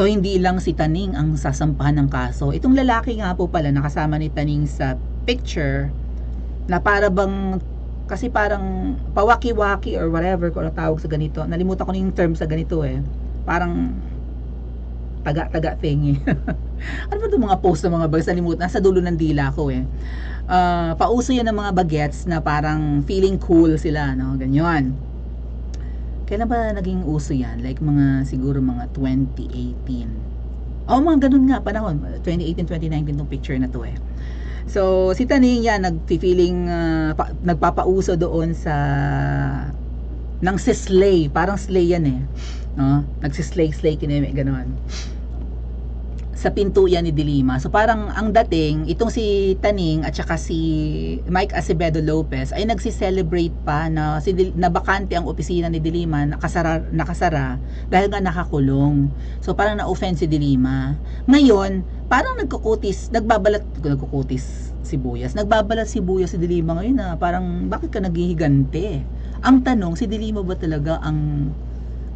So hindi lang si Taning ang sasampahan ng kaso. Itong lalaki nga po pala nakasama ni Taning sa picture na para bang kasi parang pawaki-waki or whatever ko na tawag sa ganito. Nalimutan ko na yung term sa ganito eh. Parang taga-taga thing eh. ano ba itong mga post ng mga bags? Nalimutan. Nasa dulo ng dila ko eh. Ah, pauso yan ng mga bagets na parang feeling cool sila, no? Ganyan. Kailan ba naging uso yan? Like mga, siguro mga 2018. Oh, mga ganun nga, panahon. 2018, 2019 tong picture na to eh. So, si Taning yan, nag-feeling, ah, pa- nagpapauso doon sa ng sislay. Parang slay yan eh. No? Nagsislay-slay kineme, ganon. Sa pinto yan ni Dilima. So parang ang dating, itong si Taning at saka si Mike Acevedo Lopez ay nagsi-celebrate pa na, si na bakante ang opisina ni Dilima, nakasara, nakasara dahil nga nakakulong. So parang na-offend si Dilima. Ngayon, parang nagkukutis, nagbabalat, nagkukutis sibuyas. Nagbabalat sibuyas si Dilima ngayon na parang bakit ka naghihigante? Ang tanong, si Dilima ba talaga ang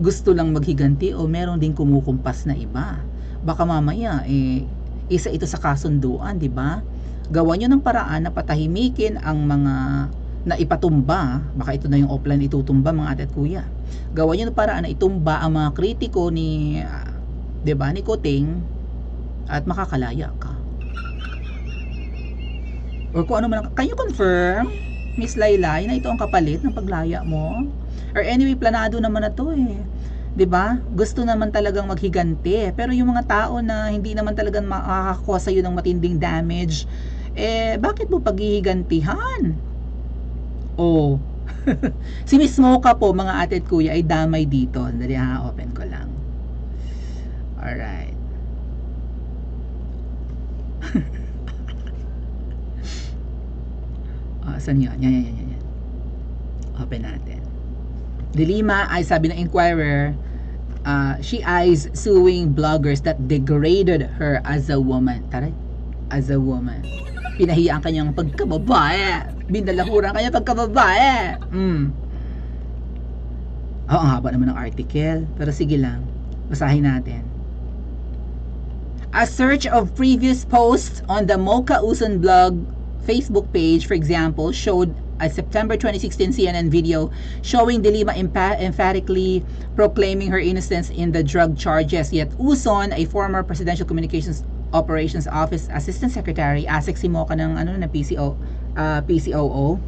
gusto lang maghiganti o meron din kumukumpas na iba? Baka mamaya, eh, isa ito sa kasunduan, di ba? Gawa nyo ng paraan na patahimikin ang mga na ipatumba, baka ito na yung offline itutumba mga ate at kuya. Gawa nyo ng paraan na itumba ang mga kritiko ni, di ba, ni Kuting at makakalaya ka. Or kung ano man, can you confirm, Miss Laylay, na ito ang kapalit ng paglaya mo? Or anyway, planado naman na to eh. 'Di ba? Gusto naman talagang maghiganti. Pero yung mga tao na hindi naman talagang makakakuha sa'yo ng matinding damage, eh, bakit mo paghihigantihan? Oh. si Miss Mocha po, mga ate at kuya, ay damay dito. Dali ha, open ko lang. Alright. Ah, saan yun? Yan, yan, yan, yan. Open natin. Dilima ay sabi ng Inquirer, uh, she eyes suing bloggers that degraded her as a woman. Taray, as a woman. Pinahiya ang kanyang pagkababae. Bindalahuran ang kanyang pagkababae. Mm. Oo, ang haba naman ng article. Pero sige lang, basahin natin. A search of previous posts on the Mocha Uson blog Facebook page, for example, showed a September 2016 CNN video showing Dilima empa- emphatically proclaiming her innocence in the drug charges. Yet Uson, a former Presidential Communications Operations Office Assistant Secretary, ASEC si Mocha ng ano na PCO, uh, PCOO,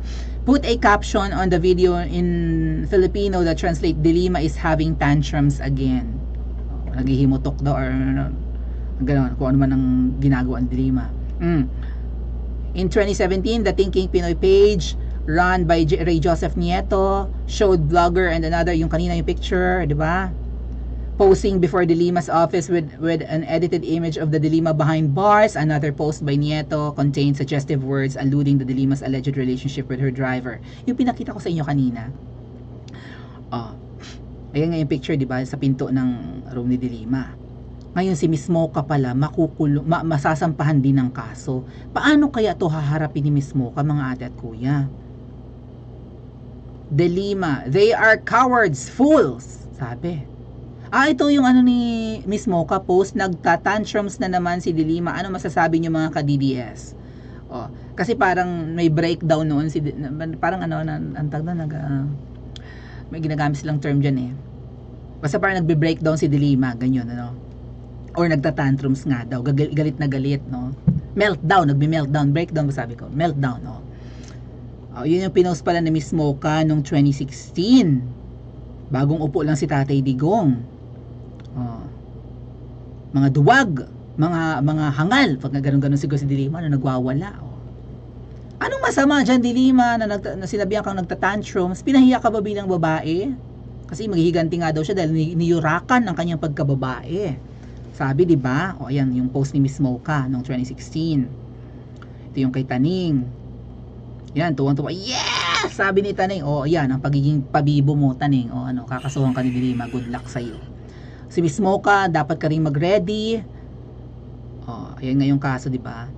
put a caption on the video in Filipino that translate Dilima is having tantrums again. Oh, Naghihimutok daw or ano, gano'n, kung ano man ang ginagawa ng Dilima. Mm. In 2017, the Thinking Pinoy page run by J- Ray Joseph Nieto showed blogger and another yung kanina yung picture, 'di ba? Posing before De Lima's office with with an edited image of the De Lima behind bars. Another post by Nieto contained suggestive words alluding to De Lima's alleged relationship with her driver. Yung pinakita ko sa inyo kanina. Oh. Ayan nga yung picture, 'di ba, sa pinto ng room ni De Lima. Ngayon si Miss Mocha pala makukulo, ma- masasampahan din ng kaso. Paano kaya to haharapin ni Miss Mocha mga ate at kuya? De Lima, they are cowards, fools, sabi. Ah, ito yung ano ni Miss Mocha post, nagtatantrums na naman si De Lima. Ano masasabi niyo mga ka-DDS? Oh, kasi parang may breakdown noon si parang ano ang tag na nag ah, may ginagamit silang term diyan eh. Basta parang nagbe-breakdown si De Lima, ganyan ano or nagtatantrums nga daw, galit na galit, no? Meltdown, nagbe-meltdown, breakdown ba sabi ko? Meltdown, no? Oh, yun yung pinost pala ni Miss Mocha noong 2016. Bagong upo lang si Tatay Digong. Oh. Mga duwag, mga mga hangal, pag ganun-ganun siguro si Dilima na nagwawala. Oh. Anong masama dyan, Dilima, na, nagta- na sinabihan kang nagtatantrums? Pinahiya ka ba bilang babae? Kasi maghihiganti nga daw siya dahil ni- niyurakan ang kanyang pagkababae. Sabi, di ba? O ayan, yung post ni Miss Mocha noong 2016. Ito yung kay Taning. Yan, tuwang-tuwa. Yes! Sabi ni Taning, o yan, ang pagiging pabibo mo, Taning. O ano, kakasuhan ka ni Dilima. Good luck sa'yo. Si Miss Mocha, dapat ka rin mag-ready. O, ayan nga yung kaso, di ba?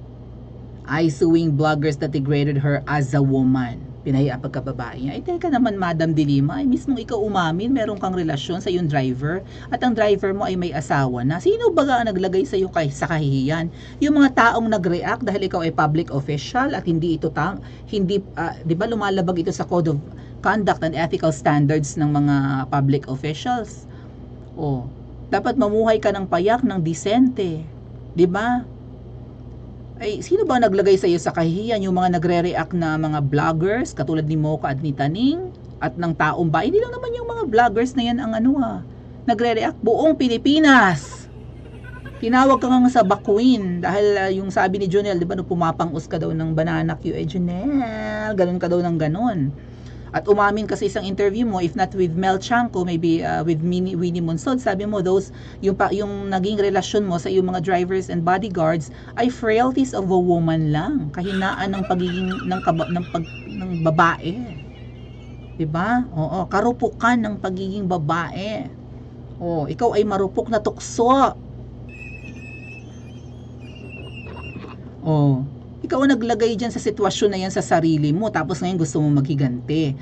I suing bloggers that degraded her as a woman. Pinahiya pagkababae niya. Ay, teka naman, Madam Dilima, ay mismong ikaw umamin, meron kang relasyon sa iyong driver at ang driver mo ay may asawa na. Sino ba ang naglagay sa iyo kay, sa kahihiyan? Yung mga taong nag-react dahil ikaw ay public official at hindi ito tang, hindi, ah, di ba lumalabag ito sa Code of Conduct and Ethical Standards ng mga public officials? Oh, dapat mamuhay ka ng payak, ng disente. Di ba? Ay sino ba naglagay sa iyo sa kahihiyan? Yung mga nagre-react na mga vloggers katulad ni Mocha at ni Taning at ng taong ba hindi lang naman yung mga vloggers na yan ang ano ah nagre-react. Buong Pilipinas! Tinawag ka nga sa Bakuin. Dahil ah, yung sabi ni Junel di ba no pumapangos ka daw ng banana Q eh Junel ganun ka daw ng ganun at umamin ka sa isang interview mo, if not with Mel Chanco, maybe uh, with Minnie, Winnie Monsod, sabi mo, those, yung, pa, yung naging relasyon mo sa iyong mga drivers and bodyguards ay frailties of a woman lang. Kahinaan ng pagiging, ng, kaba, ng, pag, ng babae. 'Di ba? Oo, karupukan ng pagiging babae. Oh, ikaw ay marupok na tukso. Oh, ikaw ang naglagay dyan sa sitwasyon na yan sa sarili mo tapos ngayon gusto mo maghiganti.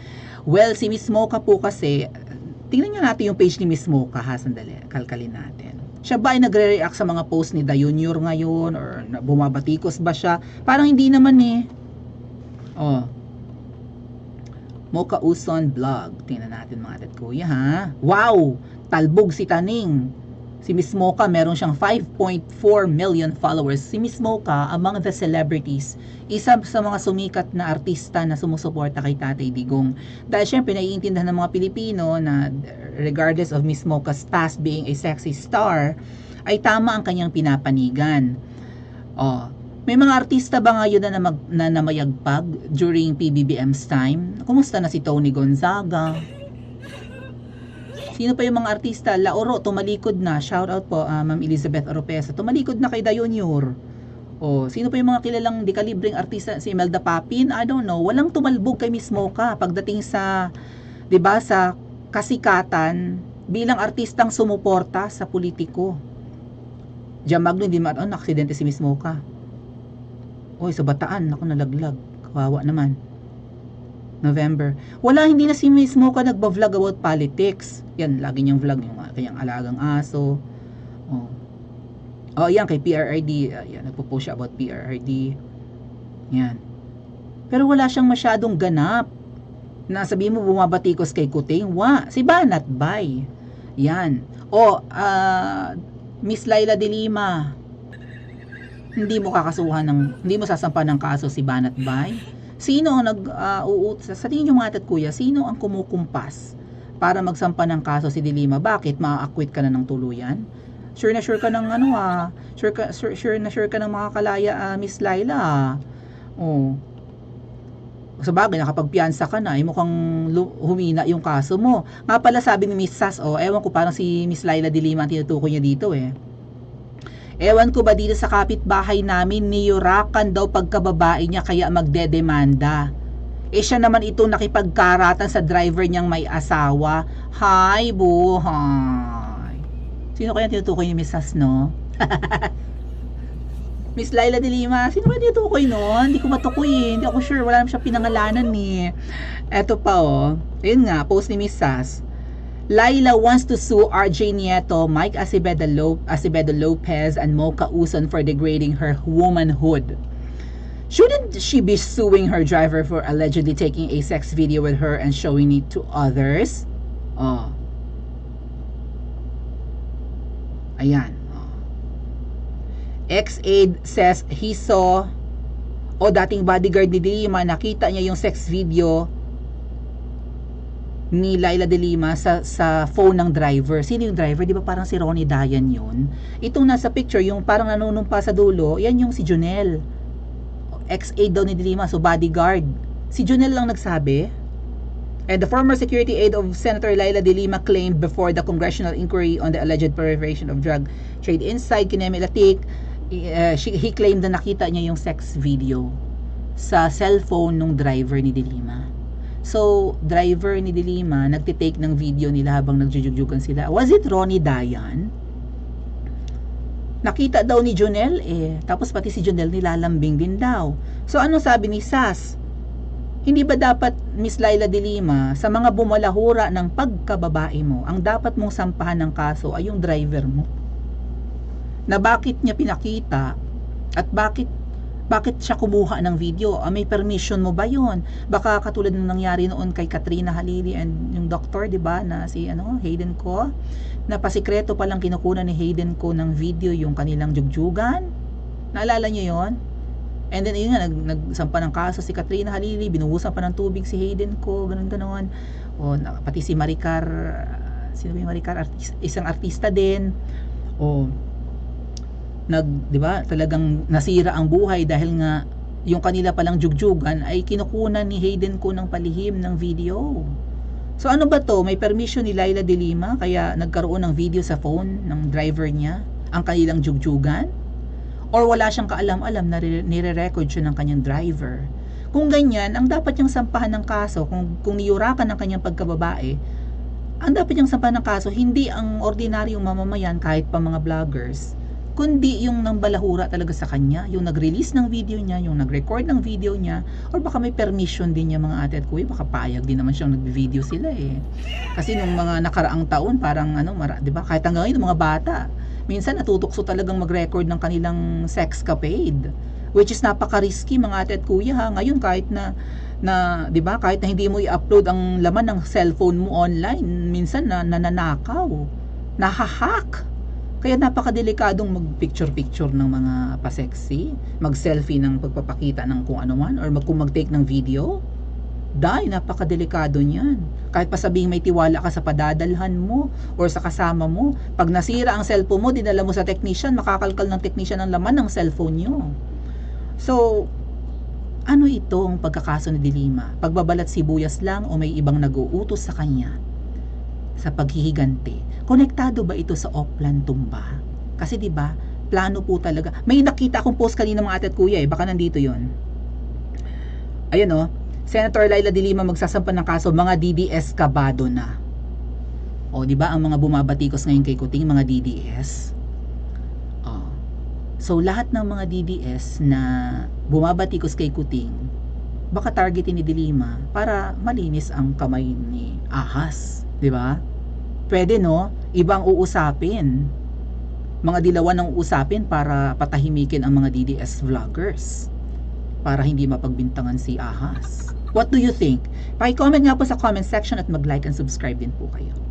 Well, si Miss Mocha po kasi, tingnan nga natin yung page ni Miss Mocha ha, sandali, kalkalin natin. Siya ba ay nagre-react sa mga post ni Dayunior ngayon or bumabatikos ba siya? Parang hindi naman eh. Oh. Mocha Uson Vlog. Tingnan natin mga tat kuya ha. Wow! Talbog si Taning. Si Miss Mocha, meron siyang 5.4 million followers. Si Miss Mocha, among the celebrities, isa sa mga sumikat na artista na sumusuporta kay Tatay Digong. Dahil syempre, naiintindihan ng mga Pilipino na regardless of Miss Mocha's past being a sexy star, ay tama ang kanyang pinapanigan. Oh, may mga artista ba ngayon na, namag, na namayagpag during PBBM's time? Kumusta na si Tony Gonzaga? Sino pa yung mga artista? Laoro, tumalikod na. Shout out po, ah, Ma'am Elizabeth Oropesa. Tumalikod na kay Dayonior. O, sino pa yung mga kilalang dekalibreng artista? Si Imelda Papin? I don't know. Walang tumalbog kay Miss Mocha pagdating sa, 'di ba sa kasikatan bilang artistang sumuporta sa politiko. Diyan Magno, hindi man, oh, naksidente si Miss Mocha. Oy, sa bataan, ako nalaglag. Kawawa naman. November. Wala, hindi na si Miss Mocha nagba-vlog about politics. Yan, lagi niyang vlog yung uh, kanyang alagang aso. Oh. Oh, yan, kay PRRD. Uh, yan, nagpo-post siya about PRRD. Yan. Pero wala siyang masyadong ganap. Na sabihin mo bumabatikos kay Kuting. Wa, si Banat Bay. Yan. O, ah, Miss Laila de Lima. Hindi mo kakasuhan ng, hindi mo sasampa ng kaso si Banat Bay. Sino ang nag uh, uut sa, tingin niyo mga kuya, sino ang kumukumpas para magsampa ng kaso si Dilima? Bakit maa-acquit ka na ng tuluyan? Sure na sure ka ng ano ah, sure ka sure, sure na sure ka ng makakalaya ah, Miss Laila. ah. Oh. Sa bagay, nakapagpiansa ka na, eh, mukhang humina yung kaso mo. Nga pala sabi ni Miss Sas, oh, ewan ko parang si Miss Laila Dilima ang tinutukoy niya dito eh. Ewan ko ba dito sa kapitbahay namin, niyurakan daw pagkababae niya kaya magdedemanda. Eh siya naman ito nakipagkaratan sa driver niyang may asawa. Hi, buhay. Sino kaya tinutukoy ni Mrs. no? Miss Laila de Lima, sino kaya tinutukoy no? Hindi ko matukoy eh. Hindi ako sure. Wala naman siya pinangalanan ni. Eh. Eto pa oh. Ayun nga, post ni Miss Sas. Laila wants to sue RJ Nieto, Mike Acevedo, Lo- Acevedo Lopez, and Mocha Uson for degrading her womanhood. Shouldn't she be suing her driver for allegedly taking a sex video with her and showing it to others? Oh. Ayan. Oh. Ex-aide says he saw o dating bodyguard ni Dilima nakita niya yung sex video ni Laila de Lima sa, sa phone ng driver. Sino yung driver? Di ba parang si Ronnie Dayan yun? Itong nasa picture, yung parang nanunumpa sa dulo, yan yung si Junel. Ex-aide daw ni de Lima, so bodyguard. Si Junel lang nagsabi. And the former security aide of Senator Laila de Lima claimed before the congressional inquiry on the alleged proliferation of drug trade inside Kineme Latik, uh, she, he claimed na nakita niya yung sex video sa cellphone ng driver ni de Lima. So, driver ni Dilima, nagtitake ng video nila habang nagjujugjugan sila. Was it Ronnie Dayan? Nakita daw ni Jonel eh. Tapos pati si Jonel nilalambing din daw. So, ano sabi ni Sas? Hindi ba dapat, Miss Laila de Lima, sa mga bumalahura ng pagkababae mo, ang dapat mong sampahan ng kaso ay yung driver mo? Na bakit niya pinakita at bakit bakit siya kumuha ng video? Ah, may permission mo ba yon? Baka katulad ng nangyari noon kay Katrina Halili and yung doctor, di ba, na si ano, Hayden ko, na pasikreto palang kinukunan ni Hayden ko ng video yung kanilang jugjugan. Naalala niyo yon? And then, yun nga, nag, nagsampa ng kaso si Katrina Halili, binuhusan pa ng tubig si Hayden ko, ganun ganon. O, pati si Maricar, sino ba yung Maricar? Artis, isang artista din. O, nag, di ba, talagang nasira ang buhay dahil nga yung kanila palang jugjugan ay kinukunan ni Hayden ko ng palihim ng video. So ano ba to? May permission ni Laila de Lima kaya nagkaroon ng video sa phone ng driver niya ang kanilang jugjugan? Or wala siyang kaalam-alam na re- nire-record siya ng kanyang driver? Kung ganyan, ang dapat niyang sampahan ng kaso, kung, kung niyurakan ng kanyang pagkababae, ang dapat niyang sampahan ng kaso, hindi ang ordinaryong mamamayan kahit pa mga vloggers, kundi yung nambalahura talaga sa kanya, yung nag-release ng video niya, yung nag-record ng video niya, or baka may permission din niya mga ate at kuya, baka payag din naman siyang nag-video sila eh. Kasi nung mga nakaraang taon, parang ano, mara, 'di ba? Kahit hanggang ngayon, mga bata, minsan natutukso talagang mag-record ng kanilang sexcapade which is napaka-risky mga ate at kuya ha ngayon kahit na na 'di ba kahit na hindi mo i-upload ang laman ng cellphone mo online minsan na nananakaw nahahack kaya napakadelikadong mag-picture-picture ng mga pa-sexy, mag-selfie ng pagpapakita ng kung ano man, or mag, kung mag-take ng video. Dahil napakadelikado niyan. Kahit pa sabihin may tiwala ka sa padadalhan mo or sa kasama mo, pag nasira ang cellphone mo, dinala mo sa technician, makakalkal ng technician ang laman ng cellphone nyo. So, ano itong pagkakaso ni Dilima? Pagbabalat sibuyas lang o may ibang nag-uutos sa kanya? Sa paghihiganti, konektado ba ito sa Oplan Tumba? Kasi 'di ba, plano po talaga. May nakita akong post kanina mga ate at kuya eh, baka nandito 'yon. Ayun oh, Senator Laila de Lima magsasampa ng kaso mga DDS kabado na. O, di ba ang mga bumabatikos ngayon kay Kuting, mga DDS? Oh. So, lahat ng mga DDS na bumabatikos kay Kuting, baka targetin ni Dilima para malinis ang kamay ni Ahas. Di ba? Pwede no? Ibang uusapin. Mga dilawan ang uusapin para patahimikin ang mga DDS vloggers. Para hindi mapagbintangan si Ahas. What do you think? Paki-comment nga po sa comment section at mag-like and subscribe din po kayo.